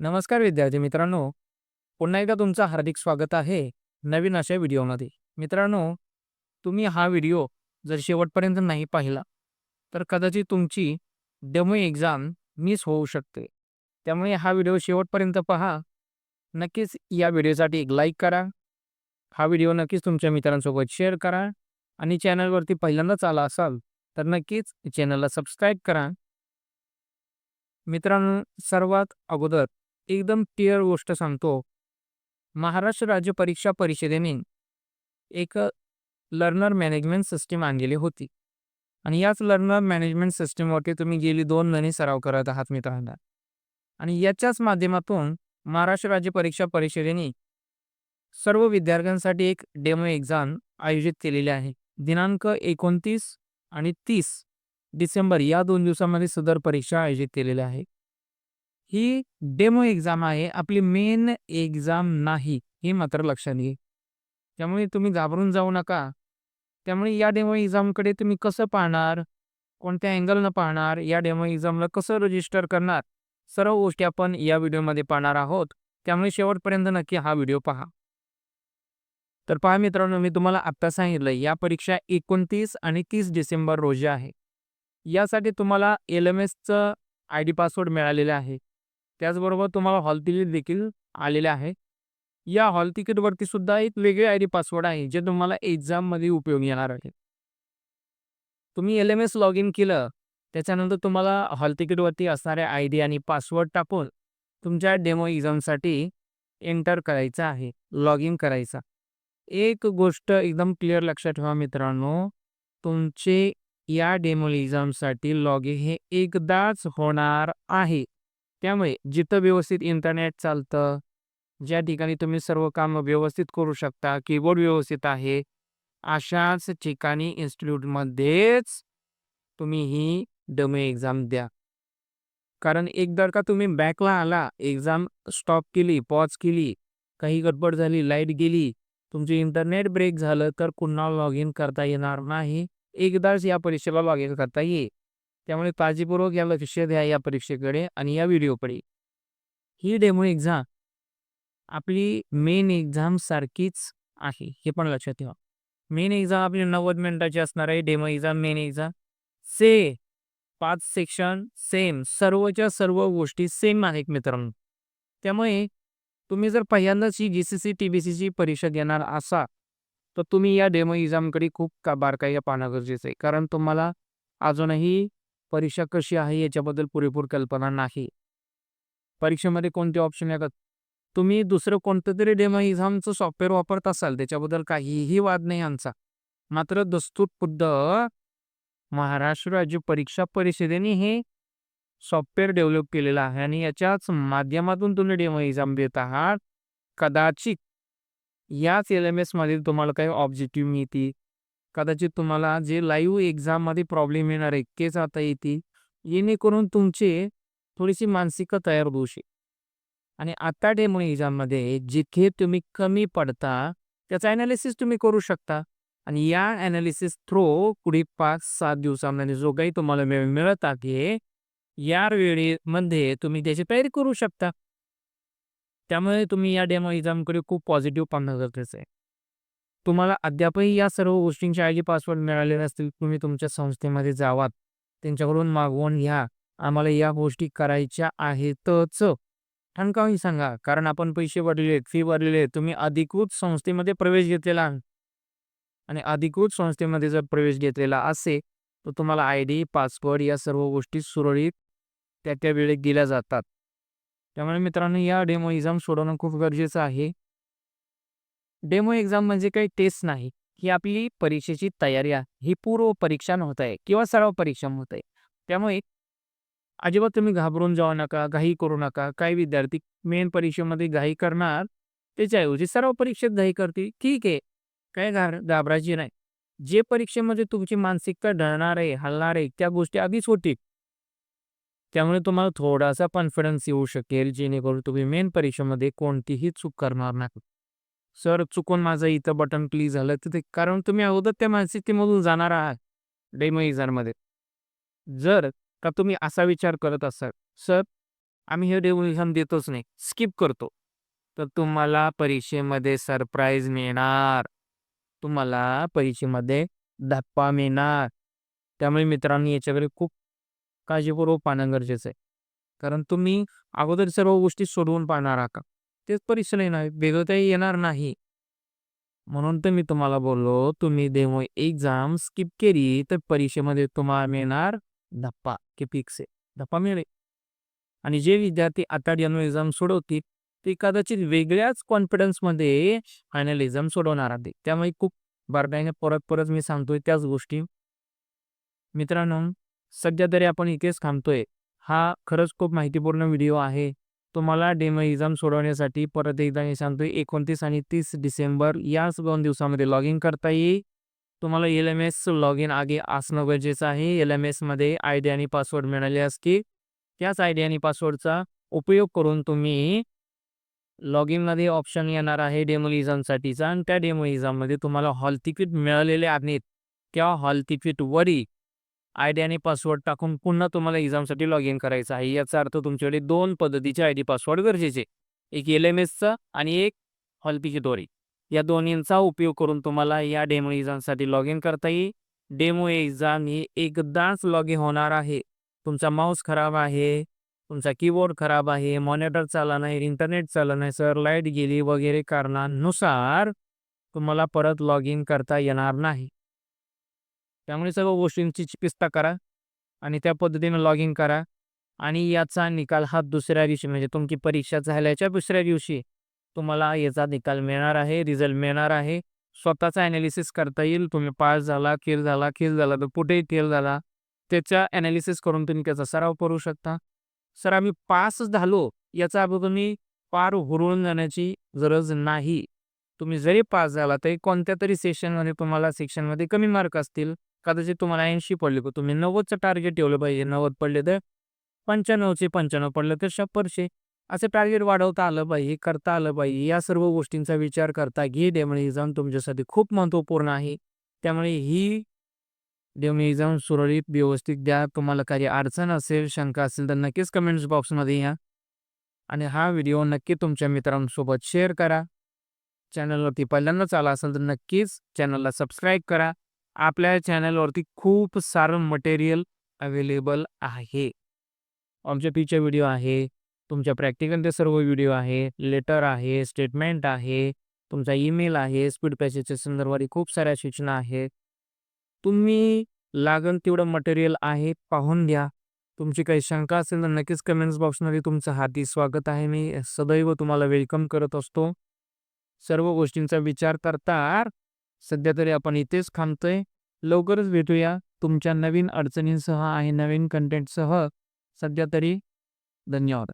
नमस्कार विद्यार्थी मित्रांनो. पुन्हा एकदा तुमचं हार्दिक स्वागत आहे नवीन अशा व्हिडिओमध्ये. मित्रांनो तुम्ही हा व्हिडिओ जर शेवटपर्यंत नाही पाहिला तर कदाचित तुमची डेमो एक्झाम मिस होऊ शकते. त्यामुळे हा व्हिडिओ शेवटपर्यंत पहा. नक्कीच या व्हिडिओसाठी एक लाईक करा. हा व्हिडिओ नक्कीच तुमच्या मित्रांसोबत शेअर करा आणि चॅनलवरती पहिल्यांदाच आला असाल तर नक्कीच चॅनलला सबस्क्राईब करा. मित्रांनो सर्वात अगोदर एकदम क्लिअर गोष्ट सांगतो. महाराष्ट्र राज्य परीक्षा परिषदेने एक लर्नर मॅनेजमेंट सिस्टीम आणलेली होती. आणि याच लर्नर मॅनेजमेंट सिस्टीमवरती तुम्ही गेली दोन महिने सराव करत आहात मित्रांना. आणि याच्याच माध्यमातून महाराष्ट्र राज्य परीक्षा परिषदेने सर्व विद्यार्थ्यांसाठी एक डेमो एक्झाम आयोजित केलेली आहे. दिनांक एकोणतीस आणि तीस डिसेंबर या दोन दिवसामध्ये सदर परीक्षा आयोजित केलेली आहे ही डेमो एक्झाम आहे आपली मेन एक्झाम नाही हे मात्र लक्षात घे. त्यामुळे तुम्ही घाबरून जाऊ नका. त्यामुळे या डेमो एक्झामकडे तुम्ही कसं पाहणार कोणत्या अँगलनं पाहणार या डेमो एक्झामला कसं रजिस्टर करणार सर्व गोष्टी आपण या व्हिडिओमध्ये पाहणार आहोत. त्यामुळे शेवटपर्यंत नक्की हा व्हिडिओ पहा. तर पहा मित्रांनो मी तुम्हाला आत्ता सांगितलं या परीक्षा एकोणतीस आणि तीस डिसेंबर रोजी आहे. यासाठी तुम्हाला एल एम एसचं आय डी पासवर्ड मिळालेलं आहे. त्याचबरोबर तुम्हाला हॉल तिकीट देखील आलेले आहे. या हॉल तिकीटवरती सुद्धा एक वेगळे आय डी पासवर्ड आहे जे तुम्हाला एक्झाममध्ये उपयोग येणार आहे. तुम्ही L M S log in केलं त्याच्यानंतर तुम्हाला हॉल तिकीटवरती असणारे आय डी आणि पासवर्ड टाकून तुमच्या डेमो एक्झामसाठी एंटर करायचं आहे लॉग इन करायचा. एक गोष्ट एकदम क्लिअर लक्षात ठेवा मित्रांनो तुमचे या डेमो एक्झामसाठी लॉग इन हे एकदाच होणार आहे. त्यामुळे जिथं व्यवस्थित इंटरनेट चालतं ज्या ठिकाणी तुम्ही सर्व काम व्यवस्थित करू शकता कीबोर्ड व्यवस्थित आहे अशाच ठिकाणी इन्स्टिट्यूटमध्येच तुम्ही ही डमे एक्झाम द्या. कारण एकदा का तुम्ही बॅकला आला एक्झाम स्टॉप केली पॉज केली काही गडबड झाली लाइट गेली तुमचे इंटरनेट ब्रेक झालं तर पुन्हा लॉग इन करता येणार नाही. एकदाच या परीक्षेला लॉग इन करता येईल त्यामुळे काळजीपूर्वक या लक्ष द्या या परीक्षेकडे आणि या व्हिडिओकडे. ही डेमो एक्झाम आपली मेन एक्झाम सारखीच आहे हे पण लक्षात ठेवा. मेन एक्झाम आपली नव्वद मिनिटाची असणार आहे डेमो एक्झाम मेन एक्झाम. से पाच सेक्शन सेम सर्वच्या सर्व गोष्टी सेम आहेत मित्रांनो. त्यामुळे तुम्ही जर पहिल्यांदाच ही G C C T B सीची परीक्षा देणार असा तर तुम्ही या डेमो एक्झामकडे खूप का बारकाईने पाहणं गरजेचं आहे. कारण तुम्हाला अजूनही परीक्षा कशी आहे याच्याबद्दल पुरेपूर कल्पना नाही. परीक्षेमध्ये कोणते ऑप्शन येतात? तुम्ही दुसरं कोणतं तरी डेमो एक्झामचं सॉफ्टवेअर वापरत असाल त्याच्याबद्दल काहीही वाद नाही आमचा. मात्र दस्तूर खुद्द महाराष्ट्र राज्य परीक्षा परिषदेने हे सॉफ्टवेअर डेव्हलप केलेलं आहे आणि याच्याच माध्यमातून तुम्ही डेमो एक्झाम देत आहात. कदाचित याच एल एम एसमध्ये तुम्हाला काही ऑब्जेक्टिव्ह मिळतील. कदाचित तुम्हाला जे लाईव्ह एक्झाममध्ये प्रॉब्लेम येणार आहे केस आता येतील. जेणेकरून तुमचे थोडीशी मानसिकता तयार होऊ शकते आणि आता डेमो एक्झाममध्ये जिथे तुम्ही कमी पडता त्याचं ॲनालिसिस तुम्ही करू शकता. आणि या ॲनालिसिस थ्रू पुढे पाच सात दिवसांमध्ये जो काही तुम्हाला वेळ मिळत आहे या वेळेमध्ये तुम्ही त्याची तयारी करू शकता. त्यामुळे तुम्ही या डेमो एक्झामकडे खूप पॉझिटिव्ह पाहणं गरजेचं आहे. तुम्हाला अद्यापही या सर्व गोष्टींचे आय डी पासवर्ड मिळाले नसतील तुम्ही तुमच्या संस्थेमध्ये जावात. त्यांच्याकडून मागवून घ्या. आम्हाला या गोष्टी करायच्या आहेतच. ठणकावही सांगा कारण आपण पैसे भरलेले फी भरलेले तुम्ही अधिकृत संस्थेमध्ये प्रवेश घेतलेला आणि अधिकृत संस्थेमध्ये जर प्रवेश घेतलेला असेल तर तुम्हाला आय डी पासवर्ड या सर्व गोष्टी सुरळीत त्या त्या वेळेत दिल्या जातात. त्यामुळे मित्रांनो या डेमो एक्झाम सोडवणं खूप गरजेचं आहे. डेमो एक्झाम म्हणजे काही टेस्ट नाही. ही आपली परीक्षेची तयारी आहे. ही पूर्व परीक्षा होत आहे किंवा सराव परीक्षा होत आहे. त्यामुळे अजिबात तुम्ही घाबरून जाऊ नका घाई करू नका. काही विद्यार्थी मेन परीक्षेमध्ये घाई करणार त्याच्याऐवजी सराव परीक्षेत घाई करतील. ठीक आहे. काय घार घाबरायची नाही. जे परीक्षेमध्ये तुमची मानसिकता ढळणार आहे हलणार आहे त्या गोष्टी आधीच होतील. त्यामुळे तुम्हाला थोडासा कॉन्फिडन्स येऊ शकेल जेणेकरून तुम्ही मेन परीक्षेमध्ये कोणतीही चूक करणार नाही. सर चुकून माझं इथं बटन प्लीज झालं तर ते कारण तुम्ही अगोदर त्या मानसिकतेमधून जाणार आहात डेमो एक्झाममध्ये जर का तुम्ही असा विचार करत असाल सर आम्ही हे डेमो एक्झाम देतोच नाही स्किप करतो तर तुम्हाला परीक्षेमध्ये सरप्राईज मिळणार. तुम्हाला परीक्षेमध्ये धप्पा मिळणार. त्यामुळे मित्रांनो याच्याकडे खूप काळजीपूर्वक पाहणं गरजेचं आहे. कारण तुम्ही अगोदर सर्व गोष्टी सोडवून पाहणार आहात तेच परीक्षा येणार वेगळं काही येणार नाही. म्हणून तर मी तुम्हाला बोललो तुम्ही डेमो एक्झाम स्किप केली तर परीक्षेमध्ये तुम्हाला मिळणार धप्पा की फिक्स आहे. धप्पा मिळेल. आणि जे विद्यार्थी आता डेमो एक्झाम सोडवतील ते कदाचित वेगळ्याच कॉन्फिडन्समध्ये फायनल एक्झाम सोडवणार आहे त्यामुळे खूप बारकाईने परत परत मी सांगतोय त्याच गोष्टी. मित्रांनो सध्या तरी आपण इथेच थांबतोय. हा खरंच खूप माहितीपूर्ण व्हिडिओ आहे. तुम्हाला डेमो एक्झाम सोडवण्यासाठी परत एकदा मी सांगतो एकोणतीस आणि तीस डिसेंबर याच दोन दिवसामध्ये लॉग इन करता येईल. तुम्हाला L M S log in आगे असणं गरजेचं आहे. एल एम एसमध्ये आय डी आणि पासवर्ड मिळाले की त्याच आय डी आणि पासवर्डचा उपयोग करून तुम्ही लॉग इनमध्ये ऑप्शन येणार आहे डेमो एक्झामसाठीचा आणि त्या डेमो एक्झाममध्ये तुम्हाला हॉल तिकीट मिळालेले आहेत. त्या हॉल तिकीटवरी आय डी आणि पासवर्ड टाकून पुन्हा तुम्हाला एक्झामसाठी लॉग इन करायचं आहे. याचा अर्थ तुमच्याकडे दोन पद्धतीचे आय डी पासवर्ड गरजेचे एक एल एम एसचा आणि एक हॉलपीची दोरी. या दोन्हींचा उपयोग करून तुम्हाला या डेमो एक्झामसाठी लॉग इन करता येईल. डेमो एक्झाम ही एकदाच लॉग इन होणार आहे. तुमचा माऊस खराब आहे तुमचा कीबोर्ड खराब आहे मॉनिटर चालला नाही इंटरनेट चालला नाही सर लाइट गेली वगैरे कारणानुसार तुम्हाला परत लॉग इन करता येणार नाही. त्यामुळे सर्व गोष्टींची चिकित्सा करा आणि त्या पद्धतीनं लॉग इन करा. आणि याचा निकाल हा दुसऱ्या दिवशी म्हणजे तुमची परीक्षा झाल्याच्या दुसऱ्या दिवशी तुम्हाला याचा निकाल मिळणार आहे रिझल्ट मिळणार आहे. स्वतःचा ॲनालिसिस करता येईल. तुम्ही पास झाला खेळ झाला खेळ झाला तर कुठेही खेळ झाला त्याचा ॲनालिसिस करून तुम्ही त्याचा सराव करू शकता. सर आम्ही पास झालो याचा अर्थ तुम्ही पार हुरळून जाण्याची गरज नाही. तुम्ही जरी पास झाला तरी कोणत्या तरी सेशनमध्ये तुम्हाला सेक्शनमध्ये कमी मार्क असतील. कदाचित तुम्हाला ऐंशी पडले पण तुम्ही नव्वदचं टार्गेट ठेवलं पाहिजे. नव्वद पडले तर पंच्याण्णवचे पंच्याण्णव पडलं तर शंभरशे असे टार्गेट वाढवता आलं पाहिजे करता आलं पाहिजे. या सर्व गोष्टींचा विचार करता घे डेमणी एक्झाम तुमच्यासाठी खूप महत्त्वपूर्ण आहे. त्यामुळे ही डेमणी एक्झाम सुरळीत व्यवस्थित द्या. तुम्हाला काही अडचण असेल शंका असेल तर नक्कीच कमेंट्स बॉक्समध्ये या. आणि हा व्हिडिओ नक्की तुमच्या मित्रांसोबत शेअर करा. चॅनलवरती पहिल्यांदाच आला असेल तर नक्कीच चॅनलला सबस्क्राईब करा. आपल्या चॅनलवरती खूप सारं मटेरियल अवेलेबल आहे. आमच्या पीचे व्हिडिओ आहे तुमच्या प्रॅक्टिकलचे सर्व व्हिडिओ आहे लेटर आहे स्टेटमेंट आहे तुमचा ईमेल आहे स्पीड पॅसेजच्या संदर्भात खूप साऱ्या सूचना आहेत. तुम्ही लागण तेवढं मटेरियल आहे पाहून घ्या. तुमची काही शंका असेल तर नक्कीच कमेंट्स बॉक्समध्ये तुमचं हाती स्वागत आहे. मी सदैव तुम्हाला वेलकम करत असतो. सर्व गोष्टींचा विचार करता सध्या तरी आपण इथेच थांबतोय. लवकरच भेटूया. तुमच्या नवीन अडचणींसह आणि नवीन कंटेंटसह सध्या तरी धन्यवाद.